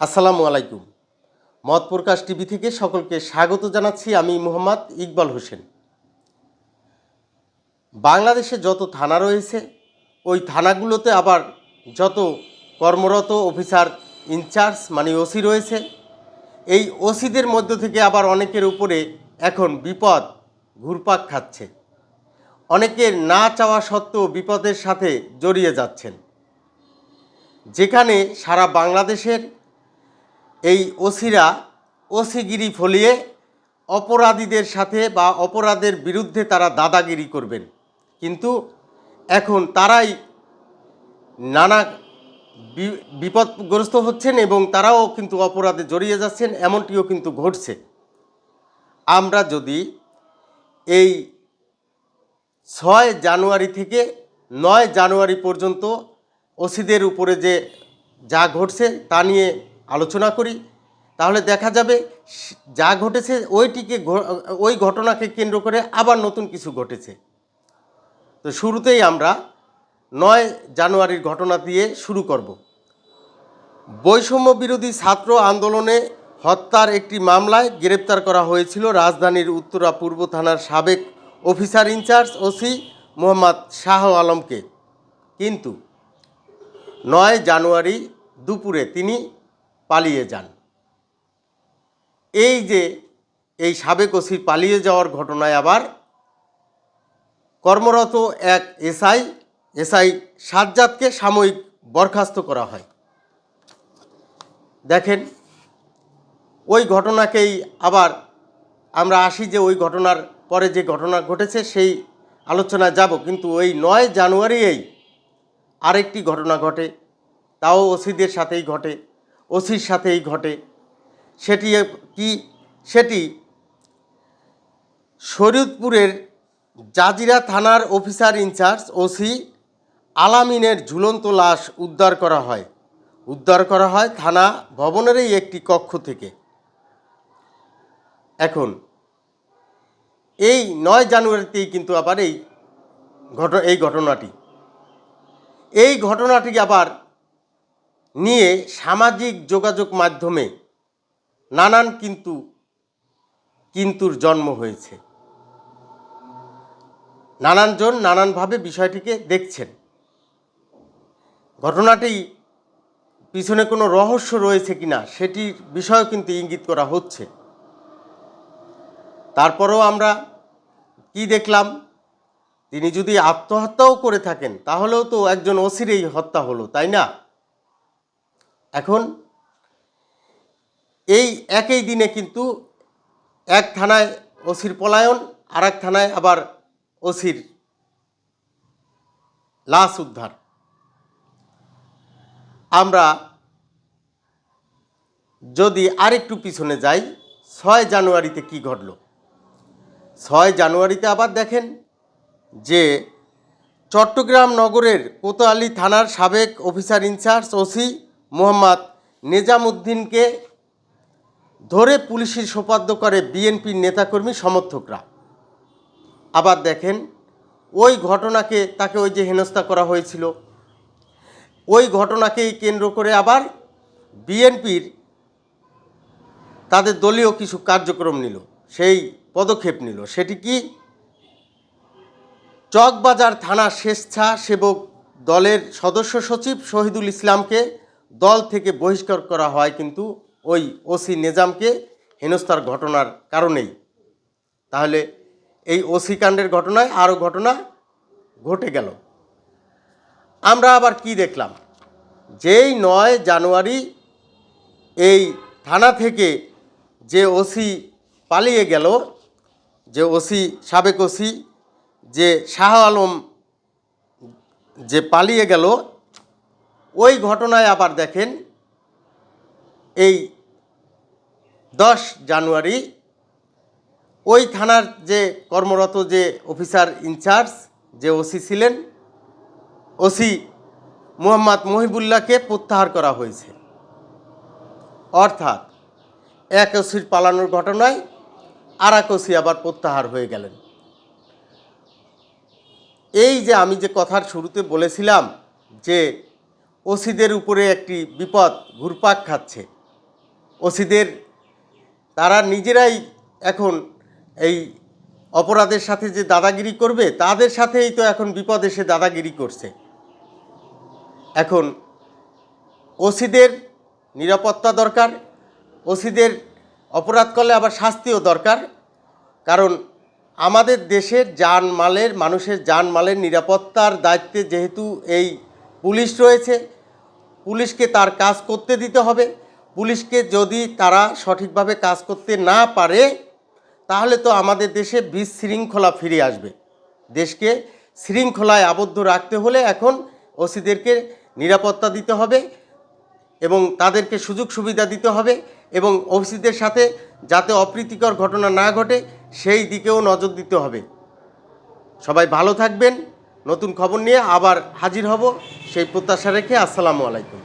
আসসালামু আলাইকুম। মত প্রকাশ টিভি থেকে সকলকে স্বাগত জানাচ্ছি আমি মোহাম্মদ ইকবাল হোসেন। বাংলাদেশে যত থানা রয়েছে, ওই থানাগুলোতে আবার যত কর্মরত অফিসার ইনচার্জ মানে ওসি রয়েছে, এই ওসিদের মধ্য থেকে আবার অনেকের উপরে এখন বিপদ ঘুরপাক খাচ্ছে। অনেকের না চাওয়া সত্ত্বেও বিপদের সাথে জড়িয়ে যাচ্ছেন। যেখানে সারা বাংলাদেশের এই ওসিরা ওসিগিরি ফলিয়ে অপরাধীদের সাথে বা অপরাধের বিরুদ্ধে তারা দাদাগিরি করবেন। কিন্তু এখন তারাই নানা বিপদগ্রস্ত হচ্ছেন এবং তারাও কিন্তু অপরাধে জড়িয়ে যাচ্ছেন, এমনটিও কিন্তু ঘটছে। আমরা যদি এই ছয় জানুয়ারি থেকে নয় জানুয়ারি পর্যন্ত ওসিদের উপরে যে যা ঘটছে তা নিয়ে আলোচনা করি, তাহলে দেখা যাবে যা ঘটেছে ওইটিকে ওই ঘটনাকে কেন্দ্র করে আবার নতুন কিছু ঘটেছে। তো শুরুতেই আমরা নয় জানুয়ারির ঘটনা দিয়ে শুরু করব। বৈষম্য বিরোধী ছাত্র আন্দোলনে হত্যার একটি মামলায় গ্রেপ্তার করা হয়েছিল রাজধানীর উত্তরা পূর্ব থানার সাবেক officer in-charge OC Mohammad Shah আলমকে। কিন্তু নয় জানুয়ারি দুপুরে তিনি পালিয়ে যান। এই যে, এই সাবেক ওসি পালিয়ে যাওয়ার ঘটনায় আবার কর্মরত এক এসআই এসআই সাজ্জাদকে সাময়িক বরখাস্ত করা হয়। দেখেন, ওই ঘটনাকেই আবার আমরা আসি যে ওই ঘটনার পরে যে ঘটনা ঘটেছে সেই আলোচনায় যাব। কিন্তু ওই নয় জানুয়ারিয়েই আরেকটি ঘটনা ঘটে, তাও ওসিদের সাথেই ঘটে। ওসির সাথেই ঘটে। সেটি কি? সেটি শরীয়তপুরের জাজিরা থানার অফিসার ইনচার্জ ওসি আলামিনের ঝুলন্ত লাশ উদ্ধার করা হয়। উদ্ধার করা হয় থানা ভবনেরই একটি কক্ষ থেকে। এখন, এই নয় জানুয়ারিতেই কিন্তু আবার এই ঘট এই ঘটনাটি। এই ঘটনাটি আবার নিয়ে সামাজিক যোগাযোগ মাধ্যমে নানান কিন্তু, কিন্তুর জন্ম হয়েছে। নানানজন নানানভাবে বিষয়টিকে দেখছেন। ঘটনাটি পিছনে কোনো রহস্য রয়েছে কিনা সেটির বিষয় কিন্তু ইঙ্গিত করা হচ্ছে। তারপরেও আমরা কি দেখলাম? তিনি যদি আত্মহত্যাও করে থাকেন, তাহলেও তো একজন ওসিরেই হত্যা হলো, তাই না? এখন এই একই দিনে কিন্তু এক থানায় ওসির পলায়ন আর এক থানায় আবার ওসির লাশ উদ্ধার। আমরা যদি আরেকটু পিছনে যাই, ছয় জানুয়ারিতে কি ঘটল? ছয় জানুয়ারিতে আবার দেখেন যে চট্টগ্রাম নগরের কোতোয়ালি থানার সাবেক অফিসার ইনচার্জ ওসি মোহাম্মদ নিজামুদ্দিনকে ধরে পুলিশের সোপাদ্য করে বিএনপির নেতাকর্মী সমর্থকরা। আবার দেখেন, ওই ঘটনাকে তাকে ওই যে হেনস্থা করা হয়েছিল, ওই ঘটনাকেই কেন্দ্র করে আবার বিএনপির তাদের দলীয় কিছু কার্যক্রম নিল, সেই পদক্ষেপ নিল। সেটি কি? চকবাজার থানা স্বেচ্ছাসেবক দলের সদস্য সচিব শহীদুল ইসলামকে দল থেকে বহিষ্কার করা হয় কিন্তু ওই ওসি নিজামকে হেনস্থার ঘটনার কারণেই। তাহলে এই ওসি কাণ্ডের ঘটনায় আরও ঘটনা ঘটে গেল। আমরা আবার কি দেখলাম? যেই নয় জানুয়ারি এই থানা থেকে যে ওসি পালিয়ে গেল, যে ওসি, সাবেক ওসি, যে শাহ আলম যে পালিয়ে গেল ওই ঘটনায় আবার দেখেন এই দশ জানুয়ারি ওই থানার যে কর্মরত যে অফিসার ইনচার্জ, যে ওসি ছিলেন, ওসি মোহাম্মদ মহিবুল্লাহকে প্রত্যাহার করা হয়েছে। অর্থাৎ এক ওসির পালানোর ঘটনায় আর এক ওসি আবার প্রত্যাহার হয়ে গেলেন। এই যে আমি যে কথার শুরুতে বলেছিলাম যে ওসিদের উপরে একটি বিপদ ঘুরপাক খাচ্ছে। ওসিদের, তারা নিজেরাই এখন এই অপরাধের সাথে যে দাদাগিরি করবে, তাদের সাথেই তো এখন বিপদ এসে দাদাগিরি করছে। এখন ওসিদের নিরাপত্তা দরকার, ওসিদের অপরাধ করলে আবার শাস্তিও দরকার। কারণ আমাদের দেশের জানমালের মানুষের জানমালের নিরাপত্তার দায়িত্বে যেহেতু এই পুলিশ রয়েছে পুলিশকে তার কাজ করতে দিতে হবে। পুলিশকে যদি তারা সঠিকভাবে কাজ করতে না পারে, তাহলে তো আমাদের দেশে বিশৃঙ্খলা ফিরে আসবে। দেশকে শৃঙ্খলায় আবদ্ধ রাখতে হলে এখন ওসিদেরকে নিরাপত্তা দিতে হবে এবং তাদেরকে সুযোগ সুবিধা দিতে হবে এবং ওসিদের সাথে যাতে অপ্রীতিকর ঘটনা না ঘটে, সেই দিকেও নজর দিতে হবে। সবাই ভালো থাকবেন। নতুন খবর নিয়ে আবার হাজির হব। সেই প্রত্যাশা রেখে আসসালামু আলাইকুম।